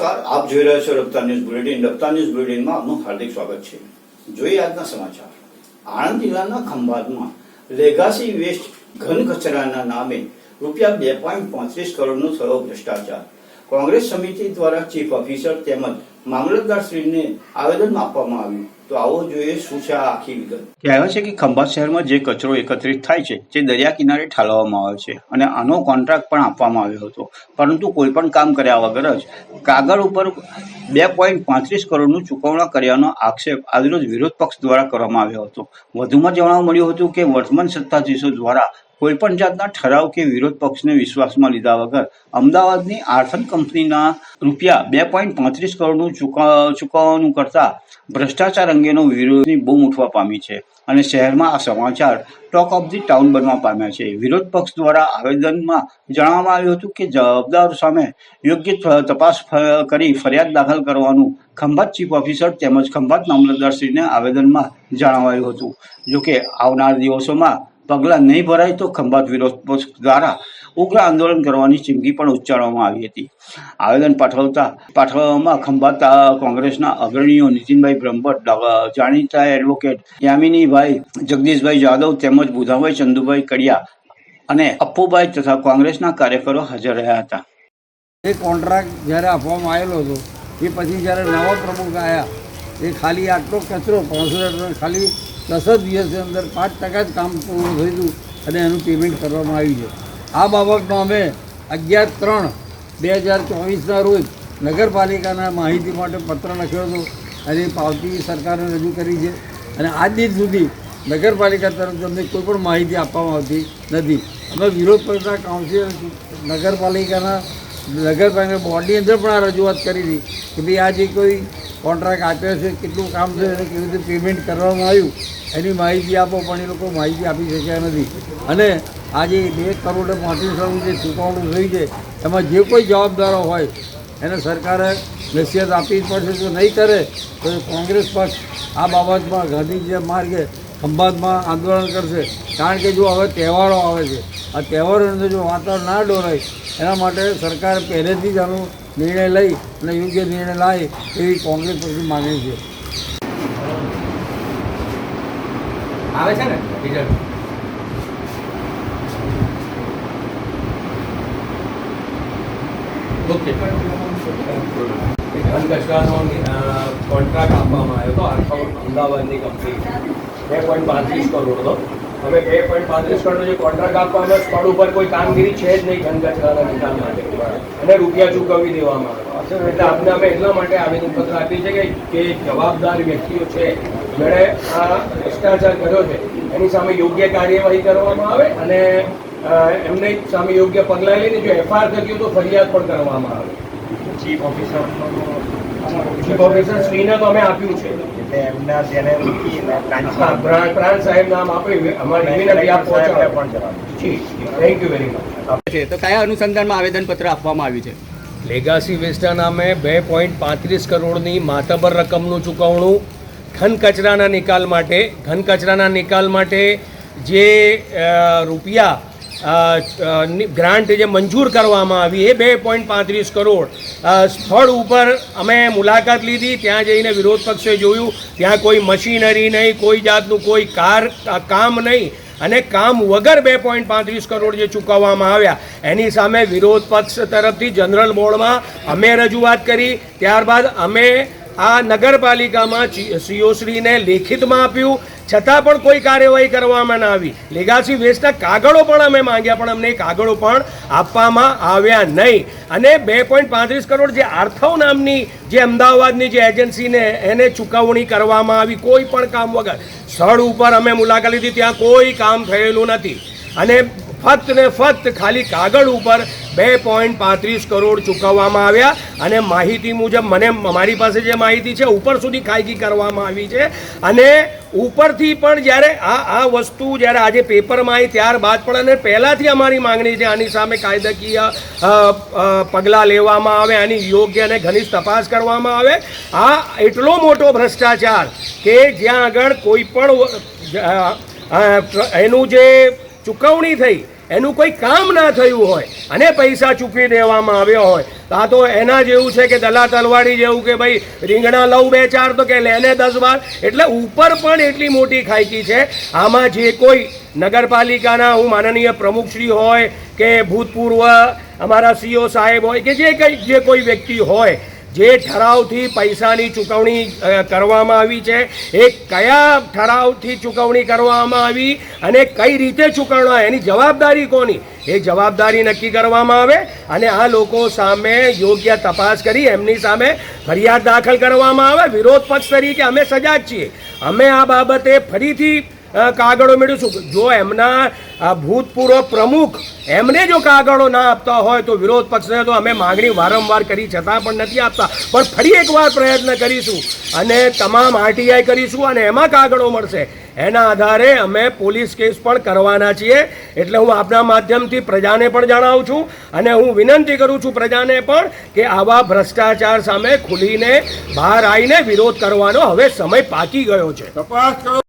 જોઈ રહ્યા છો Rafta news bulletin. Rafta news બુલેટિનમાં આપનું હાર્દિક સ્વાગત છે. જોઈએ આજના સમાચાર. આણંદ જિલ્લાના ખંભાતમાં લેગાસી વેસ્ટ ઘન કચરાના નામે રૂપિયા બે પોઈન્ટ પાંત્રીસ કરોડનો થયો ભ્રષ્ટાચાર. કોંગ્રેસ સમિતિ દ્વારા ચીફ ઓફિસર તેમજ મામલતદારશ્રીને આવેદન આપવામાં આવ્યું. તો આવો જોઈએ શું છે આખી વિગત. કહેવાય છે કે ખંભાત શહેરમાં જે કચરો એકત્રિત થાય છે તે દરિયા કિનારે ઠાલવવામાં આવે છે અને આનો કોન્ટ્રાક્ટ પણ આપવામાં આવ્યો હતો. પરંતુ કોઈ પણ કામ કર્યા વગર જ કાગળ ઉપર બે પોઈન્ટ પાંત્રીસ કરોડનું ચૂકવણા કર્યાનો આક્ષેપ આજરોજ વિરોધ પક્ષ દ્વારા કરવામાં આવ્યો હતો. વધુમાં જણાવવા મળ્યું હતું કે વર્તમાન સત્તાધીશો દ્વારા કોઈ પણ જાતના ઠરાવ કે વિરોધ પક્ષને વિશ્વાસમાં લીધા વગર અમદાવાદની આર્થન કંપનીના રૂપિયા બે પોઈન્ટ પાંત્રીસ કરોડનું ચૂકવ- ચૂકવવાનું કરતા ભ્રષ્ટાચાર અંગેનો વિરોધની બૂમ ઉઠવા પામી છે અને શહેરમાં આ સમાચાર ટોક ઓફ ધી ટાઉન બનવા પામ્યા છે. વિરોધ પક્ષ દ્વારા આવેદનમાં જણાવવામાં આવ્યું હતું કે જવાબદારો સામે યોગ્ય તપાસ કરી ફરિયાદ દાખલ કરવાનું ખંભાત ચીફ ઓફિસર તેમજ ખંભાત મામલતદારશ્રીને આવેદનમાં જણાવાયું હતું. જોકે આવનાર દિવસોમાં પગલાં નહીં ભરાય તો ખંભાત વિરોધ દ્વારા ઉગ્ર આંદોલન કરવાની ચીમકી પણ ઉચ્ચારવામાં આવી હતી. આવેદન પાઠવતા, પાઠવવામાં ખંભાત કોંગ્રેસના અગ્રણીઓ નીતિનભાઈ બ્રહ્મભટ્ટ જાણીતા એડવોકેટ યામિનીભાઈ જગદીશભાઈ જાદવ તેમજ બુધાભાઈ ચંદુભાઈ કડિયા અને અપ્પુભાઈ તથા કોંગ્રેસના કાર્યકરો હાજર રહ્યા હતા. એ કોન્ટ્રાક્ટ જ્યારે આપવામાં આવેલો હતો, એ પછી જ્યારે નવા પ્રમુખ આવ્યા એ ખાલી આટલો કચરો, પાંચસો ખાલી દસ જ દિવસની અંદર પાંચ ટકા જ કામ પૂરું થયું હતું અને એનું પેમેન્ટ કરવામાં આવ્યું છે. આ બાબતમાં અમે અગિયાર ત્રણ બે હજાર ચોવીસના રોજ નગરપાલિકાના માહિતી માટે પત્ર લખ્યો હતો. અને પાવતી સરકારને રજૂ કરી છે. અને આજ દિન સુધી નગરપાલિકા તરફથી અમને કોઈ પણ માહિતી આપવામાં આવતી નથી. અમે વિરોધ પક્ષના કાઉન્સિલર નગરપાલિકાના નગરપાલિકા બોર્ડની અંદર પણ આ રજૂઆત કરી હતી કે ભાઈ આ જે કોઈ કોન્ટ્રાક્ટ આપ્યો છે, કેટલું કામ છે અને કેવી રીતે પેમેન્ટ કરવામાં આવ્યું, એની માહિતી આપો, પણ એ લોકો માહિતી આપી શક્યા નથી. અને આજે બે કરોડ પાંત્રીસ કરોડ જે ચૂકવણું થયું છે, એમાં જે કોઈ જવાબદારો હોય, એને સરકારે નસીહત આપવી જ પડશે જો નહીં કરે, તો કોંગ્રેસ પક્ષ આ બાબતમાં ગાંધીજી માર્ગે ખંભાતમાં આંદોલન કરશે. કારણ કે જો હવે તહેવારો આવે છે આ તહેવારોની જો વાતાવરણ ના ડોરાય, એના માટે સરકાર પહેલેથી જ આનો નિર્ણય લઈ અને યોગ્ય નિર્ણય લાવે એવી કોંગ્રેસ પક્ષની માગણી છે. આવે છે ને કોન્ટ્રાક્ટ આપવામાં આવ્યો હતો અમદાવાદની કંપની બે પોઈન્ટ પાંત્રીસ કરોડનો હવે બે પોઈન્ટ પાંત્રીસ કરોડનો જે કોન્ટ્રાક્ટ આપવાનો સ્થળ ઉપર કોઈ કામગીરી છે જ નહીં ઘન કચરાના નિકાલ માટે. અને રૂપિયા ચૂકવી દેવામાં આવે. એટલે આપણે અમે એટલા માટે આવેદનપત્ર આપી છે કે જે જવાબદાર વ્યક્તિઓ છે જેણે આ ભ્રષ્ટાચાર કર્યો છે એની સામે યોગ્ય કાર્યવાહી કરવામાં આવે અને એમને સામે યોગ્ય પગલાં લઈને જો એફઆઈઆર થતી હોય તો ફરિયાદ પણ કરવામાં આવે. ચીફ ઓફિસર ચીફ શ્રીને તો અમે આપ્યું છે. એટલે એમના તેને મૂકીને હા, પ્રાંતમાં પ્રાણ પ્રાણ સાહેબ નામ આપ્યું અમારી વિનંતી આપ સાહેબને પણ જણાવ્યું. થેન્ક યુ વેરી મચ તો કયા અનુસંધાનમાં આવેદનપત્ર આપવામાં આવ્યું છે? લેગાસી વેસ્ટના નામે બે પોઈન્ટ પાંત્રીસ કરોડની માતબર રકમનું ચૂકવણું ઘન કચરાના નિકાલ માટે ઘન કચરાના નિકાલ માટે જે રૂપિયા ગ્રાન્ટ જે મંજૂર કરવામાં આવી એ બે પોઈન્ટ પાંત્રીસ કરોડ. સ્થળ ઉપર અમે મુલાકાત લીધી, ત્યાં જઈને વિરોધ પક્ષે જોયું, ત્યાં કોઈ મશીનરી નહીં, કોઈ જાતનું કોઈ કાર કામ નહીં અને કામ વગર બે પોઈન્ટ પાંત્રીસ કરોડ જે ચૂકવવામાં આવ્યા. એની સામે વિરોધ પક્ષ તરફથી જનરલ બોર્ડમાં અમે રજૂઆત કરી, ત્યારબાદ અમે આ નગરપાલિકામાં સીઓશ્રીને લેખિતમાં આપ્યું. છતાં પણ કોઈ કાર્યવાહી કરવામાં ન આવી. લેગાસી વેસ્ટના કાગળો પણ અમે માંગ્યા, પણ અમને કાગળો પણ આપવામાં આવ્યા નહીં. અને બે પોઈન્ટ પાંત્રીસ કરોડ જે આર્થવ નામની જે અમદાવાદની જે એજન્સીને એને ચૂકવણી કરવામાં આવી, કોઈ પણ કામ વગર. સ્થળ ઉપર અમે મુલાકાત લીધી, ત્યાં કોઈ કામ થયેલું નથી. અને ફક્ત ને ફક્ત ખાલી કાગળ ઉપર બે પોઈન્ટ પાંત્રીસ કરોડ ચૂકવવામાં આવ્યા અને માહિતી મુજબ મને મારી પાસે જે માહિતી છે, ઉપર સુધી ખાયકી કરવામાં આવી છે. અને ઉપરથી પણ જ્યારે આ આ વસ્તુ જ્યારે આજે પેપરમાં આવી ત્યારબાદ પણ અને પહેલાંથી અમારી માંગણી છે, આની સામે કાયદાકીય પગલાં લેવામાં આવે, આની યોગ્ય અને ઘનિષ્ઠ તપાસ કરવામાં આવે. આ એટલો મોટો ભ્રષ્ટાચાર કે જ્યાં આગળ કોઈ પણ એનું જે ચૂકવણી થઈ, એનું કોઈ કામ ના થયું હોય, અને પૈસા ચૂકવી દેવામાં આવ્યો હોય આ તો એના જેવું છે કે દલા તલવાડી જેવું કે ભાઈ, રીંગણા લઉં બે ચાર તો કે લેને દસ વાર એટલે ઉપર પણ એટલી મોટી ખાઈકી છે. આમાં જે કોઈ નગરપાલિકાના, હું માનનીય પ્રમુખશ્રી હોય કે ભૂતપૂર્વ અમારા સીઓ સાહેબ હોય કે જે કંઈ, જે કોઈ વ્યક્તિ હોય જે ઠરાવથી પૈસાની ચૂકવણી કરવામાં આવી છે, એ કયા ઠરાવથી ચૂકવણી કરવામાં આવી અને કઈ રીતે ચૂકવણા, એની જવાબદારી કોની? એ જવાબદારી નક્કી કરવામાં આવે અને આ લોકો સામે યોગ્ય તપાસ કરી, એમની સામે ફરિયાદ દાખલ કરવામાં આવે. વિરોધ પક્ષ તરીકે અમે સજાગ છીએ. અમે આ બાબતે ફરીથી કાગળો મેળવીશું જો એમના ભૂતપૂર્વ પ્રમુખ એમને જો કાગળો ના આપતા હોય તો વિરોધ પક્ષને તો અમે માગણી વારંવાર કરી છતાં પણ નથી આપતા. પણ ફરી એકવાર પ્રયત્ન કરીશું અને તમામ આરટીઆઈ કરીશું અને એમાં કાગળો મળશે. એના આધારે અમે પોલીસ કેસ પણ કરવાના છીએ. એટલે હું આપના માધ્યમથી પ્રજાને પણ જણાવું છું અને હું વિનંતી કરું છું પ્રજાને પણ કે આવા ભ્રષ્ટાચાર સામે ખુલીને બહાર આવીને વિરોધ કરવાનો હવે સમય પાકી ગયો છે. તપાસ કરો.